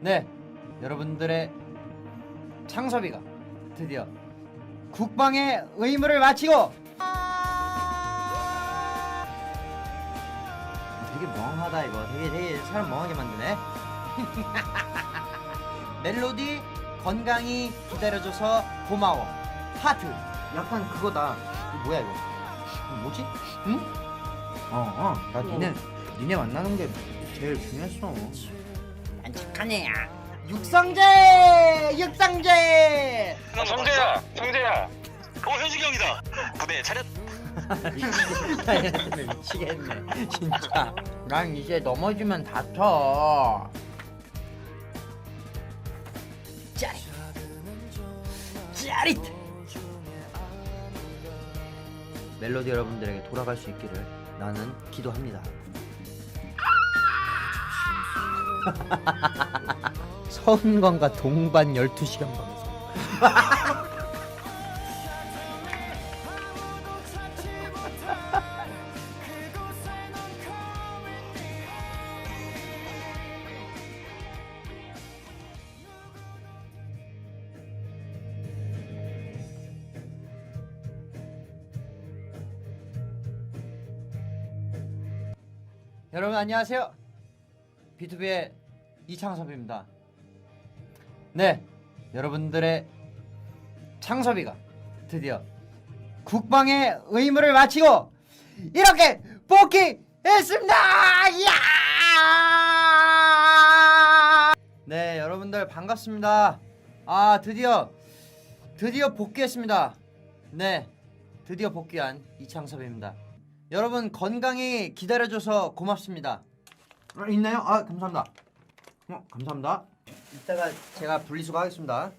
네, 여러분들의 창섭이가 드디어 국방의 의무를 마치고 되게 멍하다 이거. 되게 되게 사람 멍하게 만드네. 멜로디 건강히 기다려줘서 고마워. 하트. 약간 그거다. 이거 뭐야 이거? 이거 뭐지? 응? 어어나 니네 니네 만나는 게 제일 중요했어. 안 착하네 야 육성재 육성재 어, 성재야, 성재야. 어, 현식이 형이다. 부대 차렷. 미치겠네 진짜. 난 이제 넘어지면 다쳐. 짜릿. 짜릿. 멜로디 여러분들에게 돌아갈 수 있기를 나는 기도합니다 서은광과 동반 12시간 방송 여러분 안녕하세요. B2B의 이창섭입니다. 네, 여러분들의 창섭이가 드디어 국방의 의무를 마치고 이렇게 복귀했습니다. 이야! 네, 여러분들 반갑습니다. 아, 드디어 드디어 복귀했습니다. 네, 드디어 복귀한 이창섭입니다. 여러분 건강히 기다려줘서 고맙습니다. 어, 있나요? 아 감사합니다. 어 감사합니다. 이따가 제가 분리수거 하겠습니다.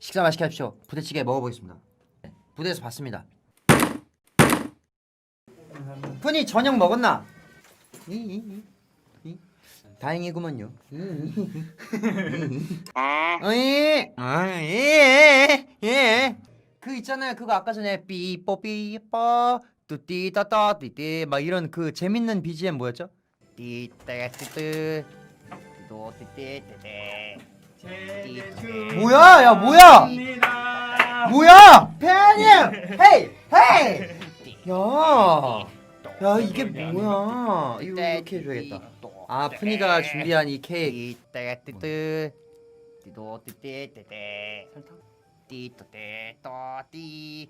식사 맛있게 하십시오. 부대찌개 먹어보겠습니다. 네, 부대에서 봤습니다. 푼이 저녁 먹었나? 이, 이, 이, 이. 다행이구먼요. 이, 이. 아, 예, 예. 그 있잖아요. 그거 아까 전에 삐뽀 삐뽀 뚜띠따따 띠띠 막 이런 그 재밌는 BGM 뭐였죠? 띠따띠뜨 띠도 띠띠띠띠 뭐야? 야 뭐야? 뭐야? 팬님! 헤이! 헤이! 야! 야 이게 뭐야? 이거 이렇게 해줘야겠다. 아 푸니가 준비한 이 케이크. 띠따띠뜨 띠도 띠띠띠띠 설탕 띠또띠또띠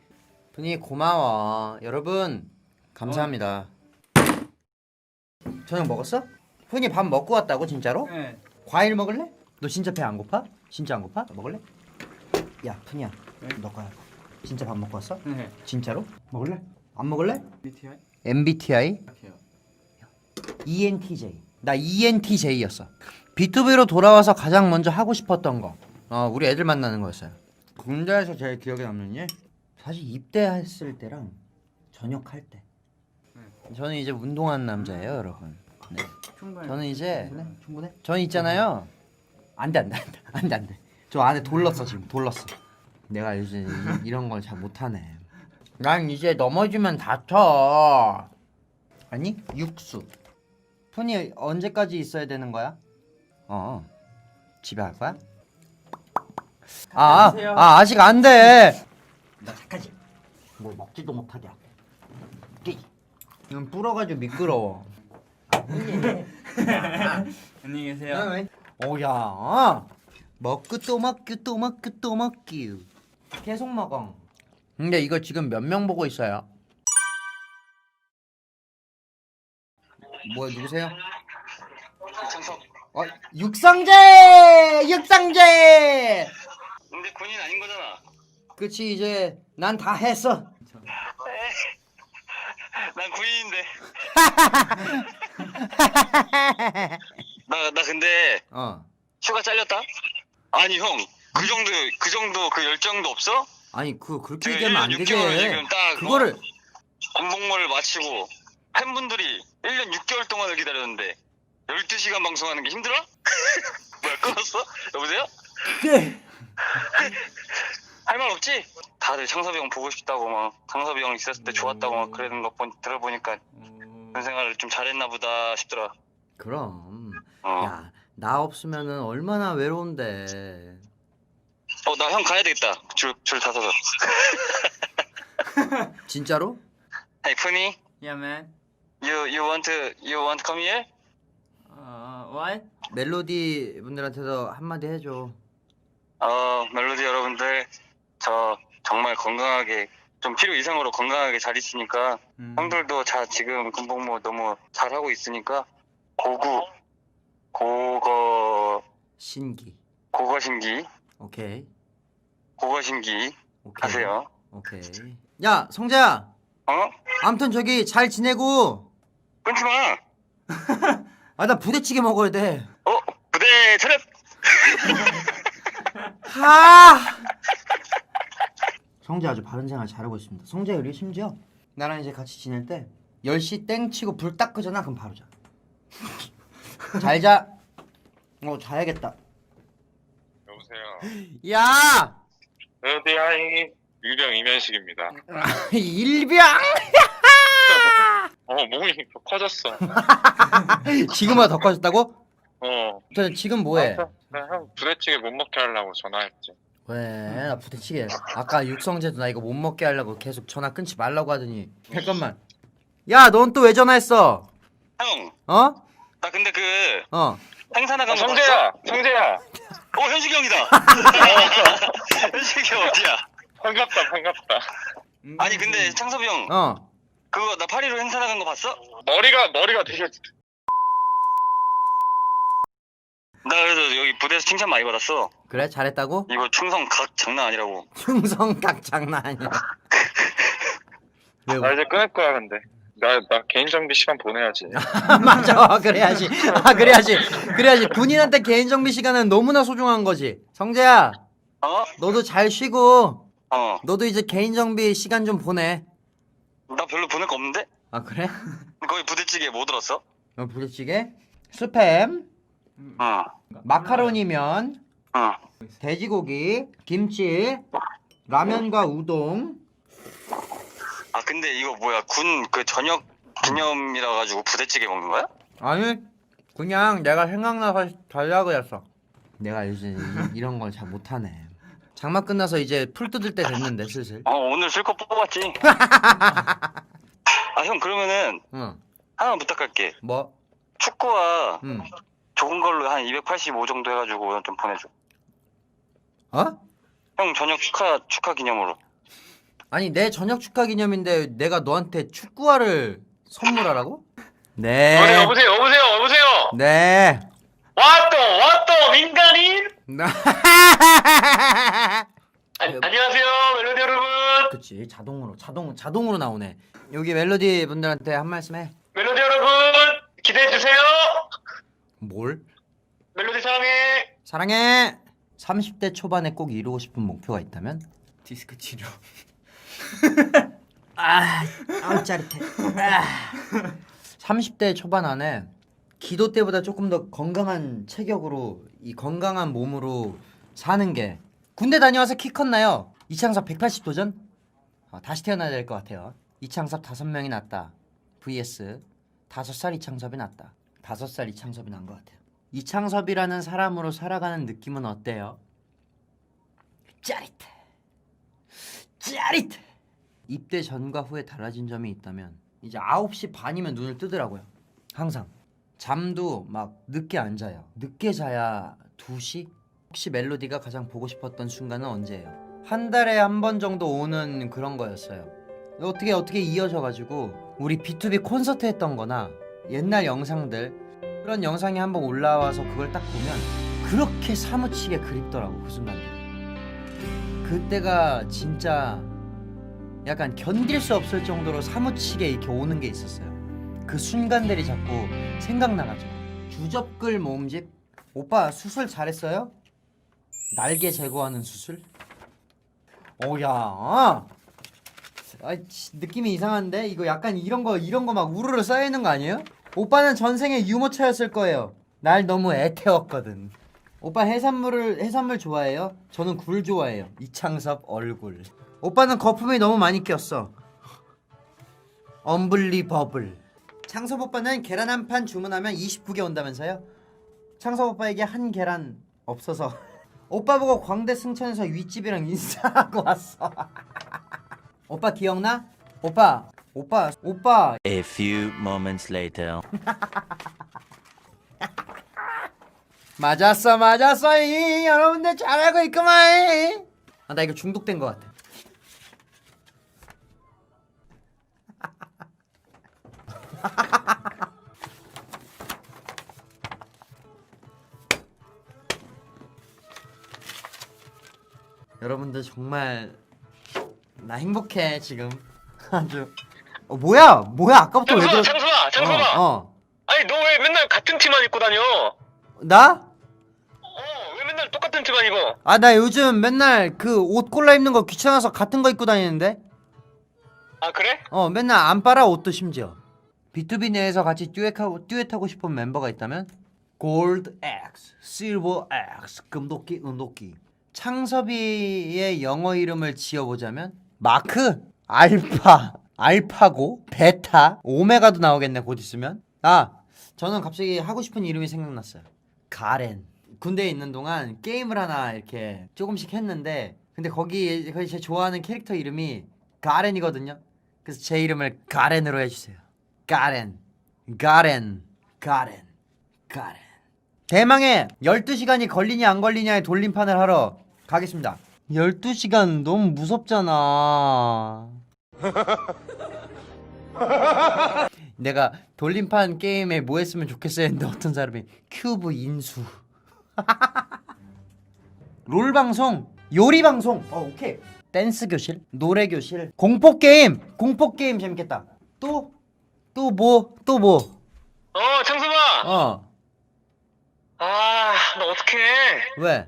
분이 고마워 여러분 감사합니다 저녁 먹었어? 훈이 밥 먹고 왔다고 진짜로? 네. 과일 먹을래? 너 진짜 배 안 고파? 진짜 안 고파? 먹을래? 야 푼이야 네? 너가 진짜 밥 먹고 왔어? 네. 진짜로? 먹을래? 안 먹을래? MBTI? MBTI? ENTJ. 나 ENTJ였어. B2B로 돌아와서 가장 먼저 하고 싶었던 거. 어, 우리 애들 만나는 거였어요. 군대에서 제일 기억에 남는 일? 사실 입대했을 때랑 전역할 때. 저는 이제 운동하는 남자예요, 여러분. 네. 충분히. 저는 이제 네, 충분해. 저는 있잖아요. 안돼 안돼 안돼 안돼 안돼. 저 안에 돌렀어 지금 돌렀어. 내가 이, 이런 걸 잘 못하네. 난 이제 넘어지면 다쳐. 아니 육수. 푼이 언제까지 있어야 되는 거야? 어. 집에 갈 거야? 아, 안녕하세요. 아 아직 안 돼. 나 착하지. 뭘 먹지도 못하게. 끼. 이건 불어가지고 미끄러워. 안녕히 계세요. 오야 먹고 또 먹고 또 먹고 또 먹고 계속 먹어 근데 이거 지금 몇 명 보고 있어요? 뭐야 누구세요? 이창섭. 어 육성재 육성재 근데 군인 아닌 거잖아. 그치 이제 난 다 했어 난 군인인데. 나, 나 근데 어 휴가 잘렸다? 아니, 형. 그 정도, 그 정도, 그 열정도 없어? 아니 그 그렇게 저 얘기하면 안 1년 되게 6개월 지금 딱 그거를 군복무를 마치고 팬분들이 1년 6개월 동안을 기다렸는데 12시간 방송하는 게 힘들어? 뭐야, 끊었어? 여보세요? 네. 할말 없지? 다들 창섭이 형 보고 싶다고 막 창섭이 형 있었을 때 좋았다고 막 그러는 거 보, 들어보니까 음. 군 생활을 좀 잘했나 보다 싶더라. 그럼 어. 야나 없으면은 얼마나 외로운데. 어 나 형 가야 되겠다 줄줄 다 서서 진짜로? Hey 푸니 Yeah, man. you you want to you want to come here? Uh, what? 멜로디 분들한테도 한마디 해줘. 어 멜로디 여러분들 저 정말 건강하게 좀 필요 이상으로 건강하게 잘 있으니까 음. 형들도 자 지금 군복무 너무 잘하고 있으니까 고구 고거 신기. 고거 신기 오케이. 고거 신기 오케이. 하세요 오케이. 야, 성재야. 어? 아무튼 저기 잘 지내고. 끊지 마 아, 나 부대찌개 먹어야 돼. 어? 부대 차렷 하! 성재 아주 바른 생활 잘하고 있습니다. 성재 우리 심지어 나랑 이제 같이 지낼 때 10시 땡 치고 불 딱 끄잖아. 그럼 바로 자. 잘 자. 어, 자야겠다. 여보세요. 야! 에어디아이 유령 이면식입니다. 일병! 어 몸이 커졌어. 지금보다 더 커졌다고? 어. 저 지금 뭐해? 나형 부대찌개 못 먹게 하려고 전화했지. 왜? 나 부대찌개. 아까 육성재도 나 이거 못 먹게 하려고 계속 전화 끊지 말라고 하더니. 잠깐만. 야, 넌 또 왜 전화했어? 형 어? 나 근데 그 어. 행사 나간 아, 거 성재야, 성재야. 어 현식이 형이다 현식이 형 어디야 반갑다, 반갑다. 아니 근데 창섭이 형 어. 그거 나 파리로 행사 나간 거 봤어? 머리가 머리가 되게 나 그래서 여기 부대에서 칭찬 많이 받았어 그래? 잘했다고? 이거 충성 각 장난 아니라고 충성각 장난 아니야. 왜? 나 이제 끊을 거야 근데. 나 나 개인 정비 시간 보내야지. 맞아. 그래야지. 아, 그래야지. 그래야지. 군인한테 개인 정비 시간은 너무나 소중한 거지. 성재야, 어? 너도 잘 쉬고 어 너도 이제 개인 정비 시간 좀 보내. 나 별로 보낼 거 없는데? 아, 그래? 거기 부대찌개 뭐 들었어? 어, 부대찌개, 스팸, 어 마카로니면, 어. 돼지고기, 김치, 라면과 우동. 아 근데 이거 뭐야 군 그 저녁 기념이라 가지고 부대찌개 먹는 거야? 아니, 그냥 내가 생각나서 달라고 했어. 내가 이, 이런 걸 잘 못하네. 장마 끝나서 이제 풀 뜯을 때 됐는데 슬슬. 어 오늘 실컷 뽑았지 아 형 그러면은 응. 하나만 부탁할게 뭐? 축구와 응. 좋은 걸로 한 285 정도 해가지고 좀 보내줘 어? 형 저녁 축하 축하 기념으로 아니 내 저녁 축하 기념인데 내가 너한테 축구화를 선물하라고? 네. 여보세요, 여보세요, 여보세요. 네. 왔또 왔또 민간인. 나- 아, 안녕하세요, 멜로디 여러분. 그치 자동으로 자동 자동으로 나오네. 여기 멜로디 분들한테 한 말씀 해. 멜로디 여러분 기대해 주세요. 뭘? 멜로디 사랑해. 사랑해. 30대 초반에 꼭 이루고 싶은 목표가 있다면? 디스크 치료. 아, 아우 짜릿해. 아. 30대 초반 안에 기도 때보다 조금 더 건강한 체격으로 이 건강한 몸으로 사는 게 군대 다녀와서 키 컸나요? 이창섭 180 도전? 어, 다시 태어나야 될 것 같아요. 이창섭 다섯 명이 낫다. vs 다섯 살 이창섭이 낫다. 다섯 살 이창섭이 난 것 같아요. 이창섭이라는 사람으로 살아가는 느낌은 어때요? 짜릿해. 짜릿해. 입대 전과 후에 달라진 점이 있다면 이제 9시 반이면 눈을 뜨더라고요. 항상 잠도 막 늦게 안 자요. 늦게 자야 2시? 혹시 멜로디가 가장 보고 싶었던 순간은 언제예요? 한 달에 한 번 정도 오는 그런 거였어요. 어떻게 어떻게 이어져 가지고 우리 B2B 콘서트 했던 거나 옛날 영상들 그런 영상이 한번 올라와서 그걸 딱 보면 그렇게 사무치게 그립더라고 그 순간들이. 그때가 진짜 약간 견딜 수 없을 정도로 사무치게 이렇게 오는 게 있었어요. 그 순간들이 자꾸 생각나가지고 주접글 모음집 오빠 수술 잘했어요? 날개 제거하는 수술? 오야 아, 치, 느낌이 이상한데 이거 약간 이런 거 이런 거 막 우르르 쌓여 있는 거 아니에요? 오빠는 전생에 유모차였을 거예요. 날 너무 애태웠거든. 오빠 해산물을 해산물 좋아해요? 저는 굴 좋아해요. 이창섭 얼굴. 오빠는 거품이 너무 많이 꼈어. 엄블리 버블. 창섭 오빠는 계란 한 판 주문하면 29개 온다면서요? 창섭 오빠에게 한 계란 없어서 오빠 보고 광대 승천에서 윗집이랑 인사하고 왔어 오빠 기억나? 오빠 오빠 오빠. A few moments later. 맞았어 맞았어. 이 여러분들 잘 알고 있구만. 아 나 이거 중독된 것 같아. 여러분들 정말 나 행복해 지금. 아주 어 뭐야 뭐야 아까부터 왜 창수아, 그러 창수아, 창수아. 어, 어. 아니 너 왜 맨날 같은 티만 입고 다녀? 나? 어, 왜 맨날 똑같은 티만 입어? 아 나 요즘 맨날 그 옷 골라 입는 거 귀찮아서 같은 거 입고 다니는데 아 그래? 어 맨날 안 빨아 옷도 심지어 B2B 내에서 같이 듀엣하고, 듀엣하고 싶은 멤버가 있다면 골드 X, 실버 X, 금도끼, 은도끼 창섭이의 영어 이름을 지어보자면 마크, 알파, 알파고, 베타, 오메가도 나오겠네 곧 있으면. 아 저는 갑자기 하고 싶은 이름이 생각났어요. 가렌. 군대에 있는 동안 게임을 하나 이렇게 조금씩 했는데 근데 거기 거기 제 좋아하는 캐릭터 이름이 가렌이거든요. 그래서 제 이름을 가렌으로 해주세요. 가렌. 가렌. 가렌. 가렌. 대망의 12시간이 걸리냐 안 걸리냐의 돌림판을 하러 가겠습니다. 12시간 너무 무섭잖아 내가 돌림판 게임에 뭐 했으면 좋겠어 했는데 어떤 사람이 큐브 인수 롤 방송 요리 방송 어 오케이 댄스 교실 노래 교실 공포 게임 공포 게임 재밌겠다 또 또 뭐 또뭐어 어, 창수아. 아, 너 어떡해? 왜?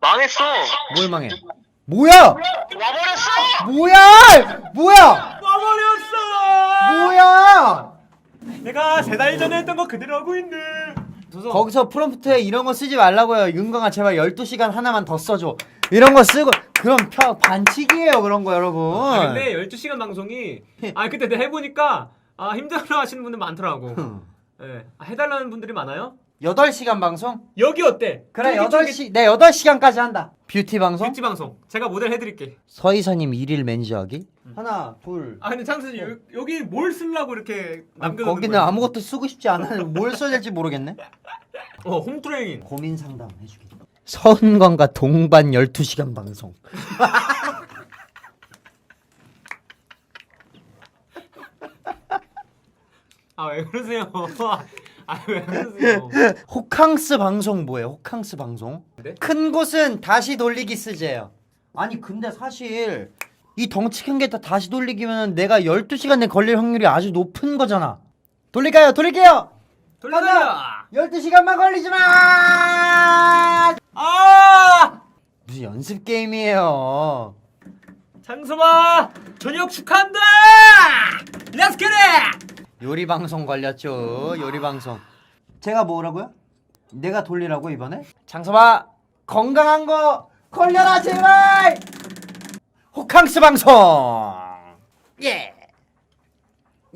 망했어. 뭘 망해? 뭐야? 와버렸어. 뭐야? 뭐야? 와버렸어! 뭐야? 내가 세 달 전에 했던 거 그대로 하고 있네. 도서. 거기서 프롬프트에 이런 거 쓰지 말라고요. 윤광아 제발 12시간 하나만 더 써줘. 이런 거 쓰고 그럼 펴 반칙이에요 그런 거 여러분. 아, 근데 12시간 방송이 아 그때 내가 해보니까 아 힘들어 하시는 분들 많더라고. 예. 아, 해달라는 분들이 많아요? 8시간 방송? 여기 어때? 그래 쫄깃쫄깃 8시 내 8시간까지 한다. 뷰티 방송? 뷰티 방송. 제가 모델 해드릴게. 서이사님 일일 매니저하기? 하나 둘 아 근데 창수님 여- 여기 뭘 쓰려고 이렇게 남겨놓는 거기는 거야? 아무것도 쓰고 싶지 않아. 뭘 써야 될지 모르겠네. 어 홈트레이닝. 고민 상담 해주기. 서은광과 동반 12시간 방송. 아 왜 그러세요? 아왜 그러세요? 호캉스 방송 뭐예요? 호캉스 방송? 네? 큰 곳은 다시 돌리기 쓰재요. 아니 근데 사실 이 덩치 큰 게 다 다시 돌리기면 내가 12시간 내 걸릴 확률이 아주 높은 거잖아. 돌릴까요? 돌릴게요. 돌려요. 12시간만 걸리지 마. 아 무슨 연습 게임이에요. 장소마 저녁 축하한다. Get it. 요리 방송 걸렸죠. 요리 방송. 제가 뭐라고요? 내가 돌리라고 이번에? 장서봐 건강한 거 걸려라 제발. 호캉스 방송. 예.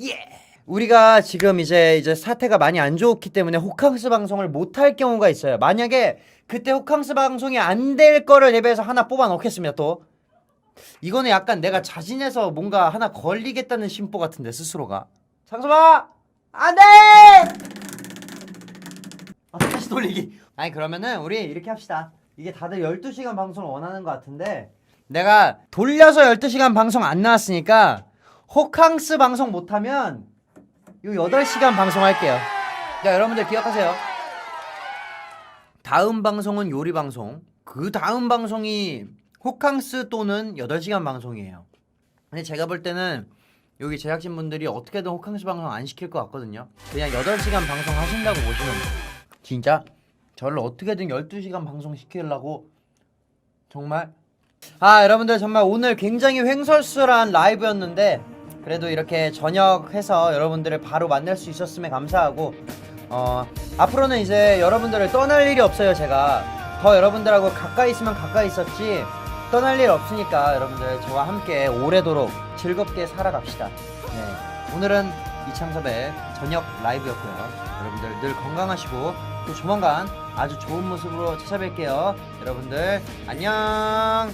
예. 우리가 지금 이제 이제 사태가 많이 안 좋기 때문에 호캉스 방송을 못 할 경우가 있어요. 만약에 그때 호캉스 방송이 안 될 거를 대비해서 하나 뽑아 놓겠습니다. 또 이거는 약간 내가 자진해서 뭔가 하나 걸리겠다는 심보 같은데 스스로가. 장소봐 안돼. 아, 다시 돌리기. 아니 그러면은 우리 이렇게 합시다. 이게 다들 12시간 방송을 원하는 것 같은데 내가 돌려서 12시간 방송 안 나왔으니까 호캉스 방송 못하면 요 8시간 방송 할게요. 자 여러분들 기억하세요. 다음 방송은 요리 방송. 그 다음 방송이 호캉스 또는 8시간 방송이에요. 근데 제가 볼 때는 여기 제작진분들이 어떻게든 호캉스 방송 안 시킬 것 같거든요. 그냥 8시간 방송 하신다고 보시면. 진짜 저를 어떻게든 12시간 방송 시키려고 정말 아 여러분들 정말 오늘 굉장히 횡설수설한 라이브였는데 그래도 이렇게 저녁 해서 여러분들을 바로 만날 수 있었음에 감사하고 어 앞으로는 이제 여러분들을 떠날 일이 없어요 제가 더 여러분들하고 가까이 있으면 가까이 있었지 떠날 일 없으니까 여러분들 저와 함께 오래도록 즐겁게 살아갑시다 네 오늘은 이창섭의 저녁 라이브였고요 여러분들 늘 건강하시고 또 조만간 아주 좋은 모습으로 찾아뵐게요. 여러분들 안녕.